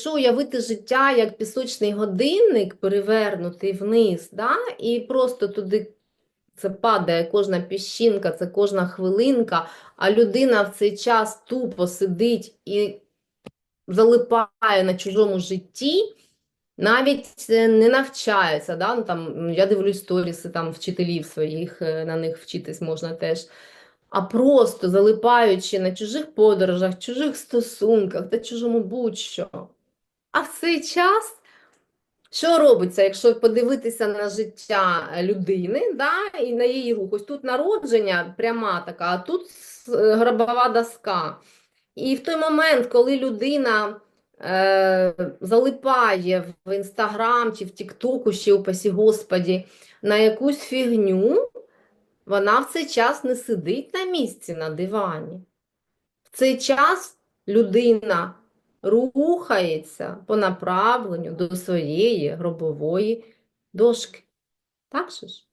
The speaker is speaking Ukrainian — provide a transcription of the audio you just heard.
якщо уявити життя як пісочний годинник, перевернутий вниз, да, і просто туди це падає кожна піщинка, це кожна хвилинка, а людина в цей час тупо сидить і залипає на чужому житті, навіть е, не навчається. Да? Ну, там, я дивлюсь сторіси там, вчителів своїх, е, на них вчитись можна теж. А просто залипаючи на чужих подорожах, чужих стосунках та чужому будь-що. А в цей час що робиться, якщо подивитися на життя людини, да, і на її рух? Ось тут народження пряма така, а тут е, гробова доска. І в той момент, коли людина е, залипає в Інстаграм чи в Тіктоку, ще упасі Господі, на якусь фігню, вона в цей час не сидить на місці на дивані. В цей час людина рухається по направленню до своєї гробової дошки. Так же ж?